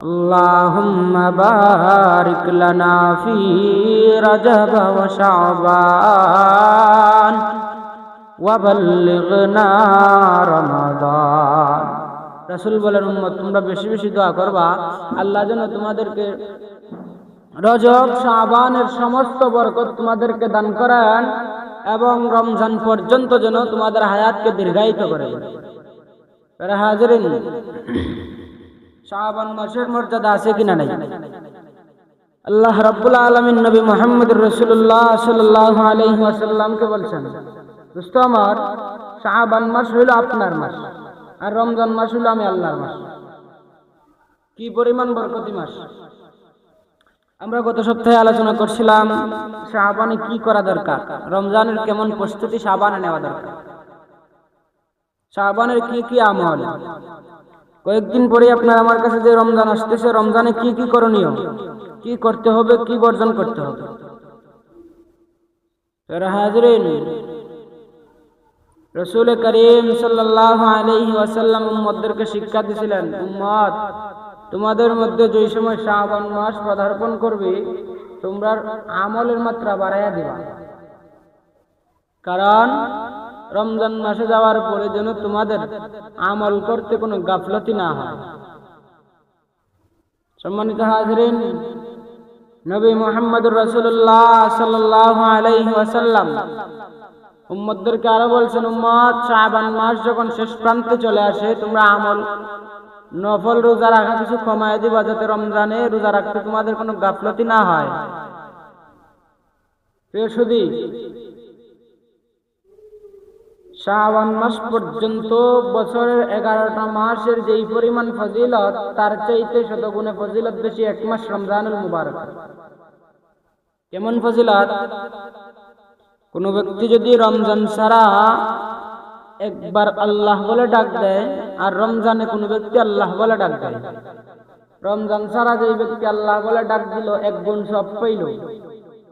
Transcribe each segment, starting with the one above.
اللهم بارك لنا في رجب وشعبان وبلغنا رمضان রাসূল বলেন উম্মত তোমরা বেশি বেশি দোয়া করবা আল্লাহ যেন তোমাদেরকে রজব শাবানের সমস্ত বরকত তোমাদেরকে দান করেন এবং রমজান পর্যন্ত যেন তোমাদের হায়াতকে দীর্ঘায়িত করেন তারা শাবান মাসের মর্যাদা আছে কিনা নাই? আল্লাহ রাব্বুল আলামিন নবী মুহাম্মদ রাসূলুল্লাহ সাল্লাল্লাহু আলাইহি ওয়াসাল্লামকে বলছেন, দোস্ত আমার, শাবান মাস হইল আপনার মাস আর রমজান মাস হইল আমি আল্লাহর মাস। কি পরিমাণ বরকতি মাস? আমরা গত সপ্তাহে আলোচনা করছিলাম শাহবানে কি করা দরকার? রমজানের কেমন প্রস্তুতি শাহবানে নেওয়া দরকার? শাহবানের কি কি আমল? কয়েকদিন পরে আপনার আমার কাছে যে রমজান আসতেছে রমজানে কি কি করণীয়? কি করতে হবে, কি বর্জন করতে হবে? হাজরিন, রসুল করিম সাল্লাহ আলহি শিক্ষা দিয়েছিলেন উম্মদ তোমাদের মধ্যে যেই সময় শ্রাবণ মাস পদার্পণ করবে তোমরা আমলের মাত্রা বাড়াইয়া দিবা। কারণ রমজান মাসে যাওয়ার পরে যেন তোমাদের আমল করতে কোনো গাফলতি না হয়। সম্মানিত হাজরিন, নবী মোহাম্মদ রসুল্লাহ ওয়াসাল্লাম উম্মদদেরকে আরও বলছেন উম্মদ শাবান মাস যখন শেষ প্রান্তে চলে আসে, তোমরা আমল, নফল রোজা রাখা কিছু কমায় দিবা যাতে রমজানে রোজা রাখতে তোমাদের কোনো গাফলতি না হয়। প্রিয় শাবান মাস পর্যন্ত বছরের এগারোটা মাসের যেই পরিমাণ ফজিলত, তার চাইতে শতগুণে ফজিলত বেশি এক মাস রমজানুল মুবারক। কেমন ফজিলত? কোন ব্যক্তি যদি রমজান ছাড়া একবার আল্লাহ বলে ডাক দেয়, আর রমজানে কোনো ব্যক্তি আল্লাহ বলে ডাক দেয়। রমজান ছাড়া যেই ব্যক্তি আল্লাহ বলে ডাক দিল, এক গুণ সব পাইল।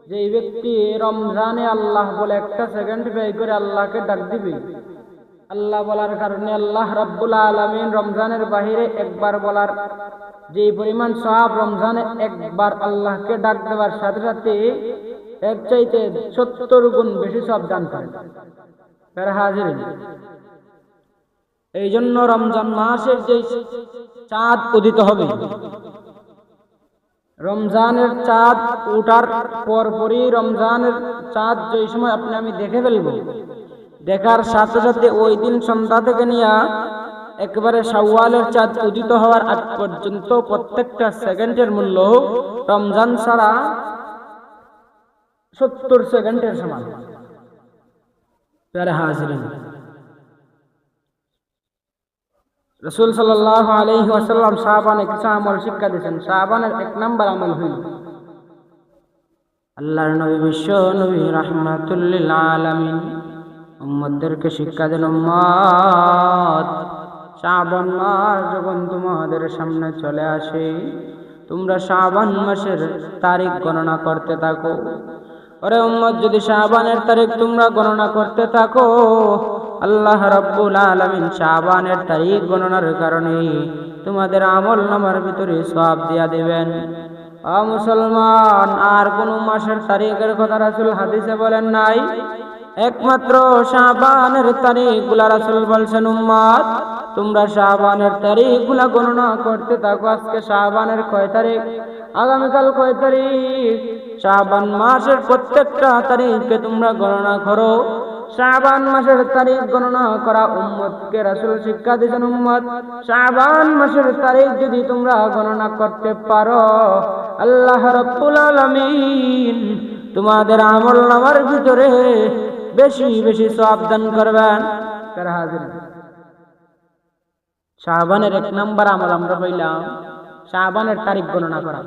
যেই ব্যক্তি রমজানে আল্লাহ বলে একটা সেকেন্ড ব্যয় করে আল্লাহকে ডাক দিবে, আল্লাহ বলার কারণে আল্লাহ রাব্বুল আলমিন রমজানের বাহিরে একবার বলার যে পরিমাণ সব রমজানে একবার আল্লাহকে ডাক দেওয়ার সাথে সাথে এক চাইতে সত্তর গুণ বেশি সব দান হাজির এই জন্য রমজান মাসের যে চাঁদ উদিত হবে রমজানের চাঁদ উঠার পরপরই রমজানের চাঁদ যে সময় আপনি আমি দেখে ফেলব, দেখার সাথে সাথে ওই দিন সন্ধ্যা থেকে নিয়ে একেবারে সাওয়ালের চাঁদ উদিত হওয়ার আগ পর্যন্ত প্রত্যেকটা সেকেন্ডের মূল্য রমজান ছাড়া সত্তর সেকেন্ডের সমান। হাজিরিন। রসুল সাল্লাহ আলহি আসাল্লাম শাহবানে কিছু আমল শিক্ষা দিয়েছেন। শাহবানের এক নম্বর আমল হইল, আল্লাহর নবী বিশ্ব নবী রহমাতুল্লিল আলমিন উম্মদদেরকে শিক্ষা দেন উম্মদ শ্রাবণ মাস যখন তোমাদের সামনে চলে আসে, তোমরা শ্রাবণ মাসের তারিখ গণনা করতে থাকো। ওরে উম্মদ যদি শাহবানের তারিখ তোমরা গণনা করতে থাকো আল্লাহ রাব্বুল আলামিন শাবানের তারিখ গণনার কারণে তোমাদের আমল নামার ভিতরে সব দিয়া দেবেন। মুসলমান, আর কোন মাসের তারিখের কথা রাসুল হাদিসে বলেন নাই। একমাত্র শাবানের তারিখগুলা রাসূল বলছেন উম্মত তোমরা শাবানের তারিখগুলা গণনা করতে থাকো। আজকে শাবানের কয় তারিখ? আগামীকাল কয় তারিখ? শাবান মাসের প্রত্যেকটা তারিখকে তোমরা গণনা করো। শাবান মাসের তারিখ গণনা করা উম্মতকে রাসূল শিক্ষা দিয়েছেন উম্মত। শাবান মাসের তারিখ যদি তোমরা গণনা করতে পারো, আল্লাহ রাব্বুল আলামিন তোমাদের আমল নামার ভিতরে বেশি বেশি সওয়াব দান করবেন। শাবানের এক নাম্বার আমল আমরা হইলাম শাবানের তারিখ গণনা করা।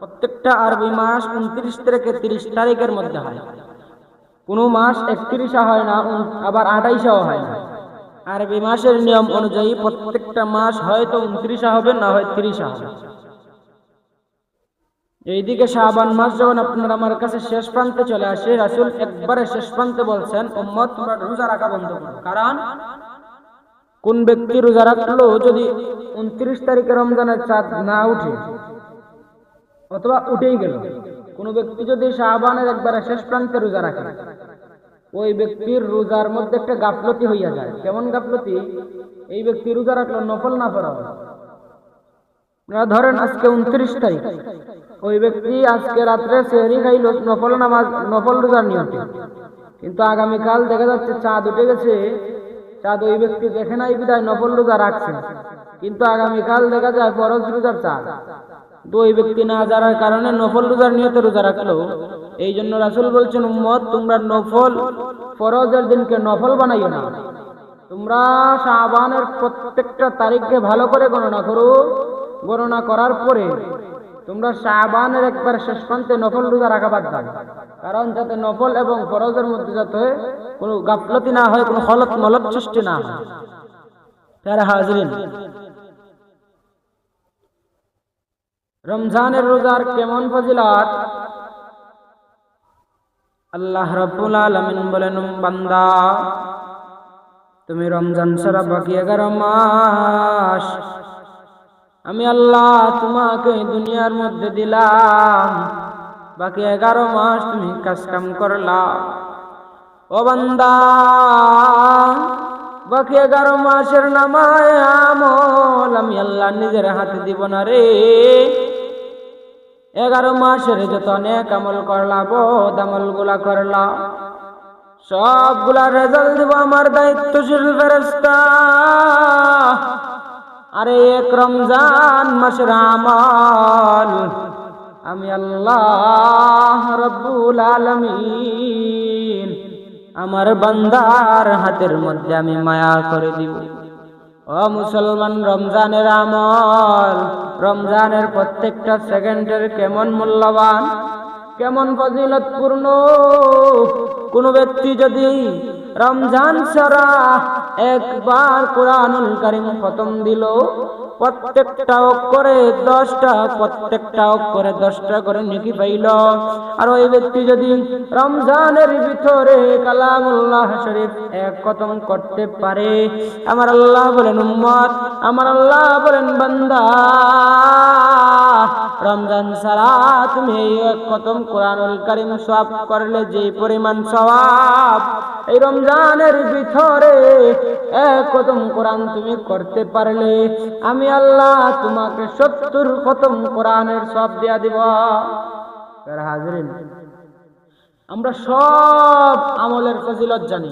প্রত্যেকটা আরবি মাস উনত্রিশ থেকে তিরিশ তারিখের মধ্যে হয়। কোন মাস একত্রিশা হয় না আবার আঠাইশাও হয় না। আরবি মাসের নিয়ম অনুযায়ী প্রত্যেকটা মাস হয়তো উনত্রিশা হবে, না হয় তিরিশা হবে। এইদিকে শাবান মাস যখন আপনার আমার কাছে শেষ প্রান্তে চলে আসে, রাসুল একবারে শেষ প্রান্তে বলছেন তোমরা রোজা রাখা বন্ধ করো। কারণ কোন ব্যক্তি রোজা রাখল যদি উনত্রিশ তারিখে রমজানের চাঁদ না উঠে, অথবা উঠেই গেল কোন ব্যক্তি যদি শাহবানের একবারে শেষ প্রান্তে রোজা রাখে, ওই ব্যক্তির রোজার মধ্যে একটা গাফলতি হইয়া যায়। কেমন গাফলতি? এই ব্যক্তি রোজা রাখল নফল না আপনারা ধরেন আজকে উনত্রিশ তারিখ, ওই ব্যক্তি আজকে রাত্রে সেহরি খাইল, নফল নামাজ, নফল রোজার নিয়তে। কিন্তু আগামীকাল দেখা যাচ্ছে চাঁদ উঠে গেছে, চাঁদ ওই ব্যক্তি দেখে নাই বিদায় নফল রোজা রাখছে। কিন্তু আগামীকাল দেখা যায় ফরজ রোজার চাঁদ। তো ওই ব্যক্তি না জানার কারণে নফল রোজার নিয়তে রোজা রাখল। এই জন্য রাসুল বলছেন, উম্মত, তোমরা নফল ফরজের দিনকে নফল বানাইও না। তোমরা শাবানের প্রত্যেকটা তারিখকে ভালো করে গণনা করো। গণনা করার পরে তোমরা শাবানের একবার শেষ প্রান্তে নফল রোজা রাখা বাদ দাও। কারণ যাতে নফল এবং ফরজের মধ্যে যাতে কোনো গাফলতি না হয়, কোনো হলত মলত সৃষ্টি না হয়। হাজরিন রমজানের রোজার কেমন ফজিলত? আল্লাহ রাব্বুল আলামিন বলেন, বান্দা, তুমি রমজান ছাড়া বাকি এগারো মাস আমি আল্লাহ তোমাকে দুনিয়ার মধ্যে দিলাম। বাকি এগারো মাস তুমি কাজ কাম করলা। ও বান্দা, বাকি এগারো মাসের নামায় আমল আমি আল্লাহ নিজের হাতে দিব না রে। এগারো মাসের যত অনেক আমল করলা বোধ আমলগুলা করলা। সবগুলা রেজাল্ট দিব আমার দায়িত্বশীল ফেরেস্তা আরে এক রমজান মাসের আমল, আমি আল্লাহ রব্বুল আলমিন, আমার বান্দার হাতের মধ্যে আমি মায়া করে দিব। ও মুসলমান, রমজানের আমল। রমজানের প্রত্যেকটা সেকেন্ডের কেমন মূল্যবান, কেমন ফজিলতপূর্ণ? কোনো ব্যক্তি যদি রমজান ছাড়া একবার কোরআনুল কারিম খতম দিল, প্রত্যেকটা করে দশটা, প্রত্যেকটা করে দশটা করে নেকি পাইল। আর ওই ব্যক্তি যদি রমজানের ভিতরে কালামুল্লাহ শরীফ এক খতম করতে পারে, আমার আল্লাহ বলেন, উম্মত, আমার আল্লাহ বলেন, বান্দা। রমজান ছাড়া তুমি এই এক খতম কোরআনুল কারিম সব করলে যে পরিমাণ সওয়াব, এই রমজানের ভিতরে এক খতম কোরআন তুমি করতে পারলে। আমি আল্লাহ তোমাকে সত্তর খতম কোরআনের সব দিয়া দিব। আমরা সব আমলের ফজিলত জানি।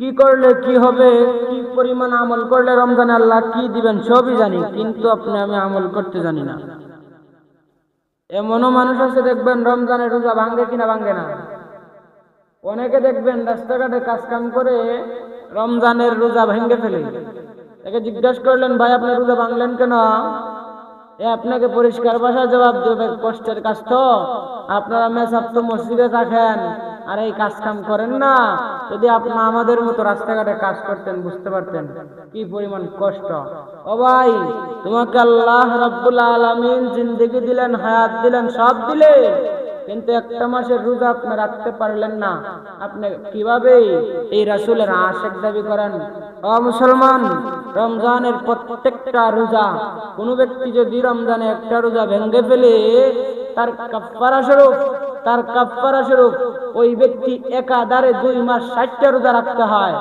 কি করলে কি হবে? কি পরিমাণ আমল করলে রমজানে আল্লাহ কি দিবেন সবই জানি, কিন্তু আপনি আমি আমল করতে জানি না। এমনও মানুষ আছে, দেখবেন রমজানে রোজা ভাঙ্গে কিনা ভাঙ্গে না। অনেকে দেখবেন রাস্তাঘাটে কাজ কাম করে রমজানের রোজা ভেঙ্গে ফেলে। তাকে জিজ্ঞাসা করলেন, ভাই, আপনি রোজা ভাঙলেন কেন? এ, আপনাকে পরিষ্কার ভাষায় জবাব দেবে কষ্টের কাজ তো, আপনারা মেসাব তো মসজিদে থাকেন। আর এই কাজ কাম করেন না। যদি আপনার আমাদের মতো রাস্তাঘাটে কাজ করতেন, বুঝতে পারতেন কি পরিমাণ কষ্ট। ও ভাই, তোমাকে আল্লাহ রাব্বুল আলামিন জিন্দগি দিলেন, হায়াত দিলেন, সব দিলেন কিন্তু একটা মাসের রোজা আপনি রাখতে পারলেন না। আপনি কীভাবে এই রাসুলের আশেক দাবি করেন? ও মুসলমান, রমজানের প্রত্যেকটা রোজা, কোনো ব্যক্তি যদি রমজানে একটা রোজা ভেঙ্গে ফেলে, তার কাফারা স্বরূপ তার কাফারা স্বরূপ ওই ব্যক্তি একাধারে দুই মাস ষাটটা রোজা রাখতে হয়।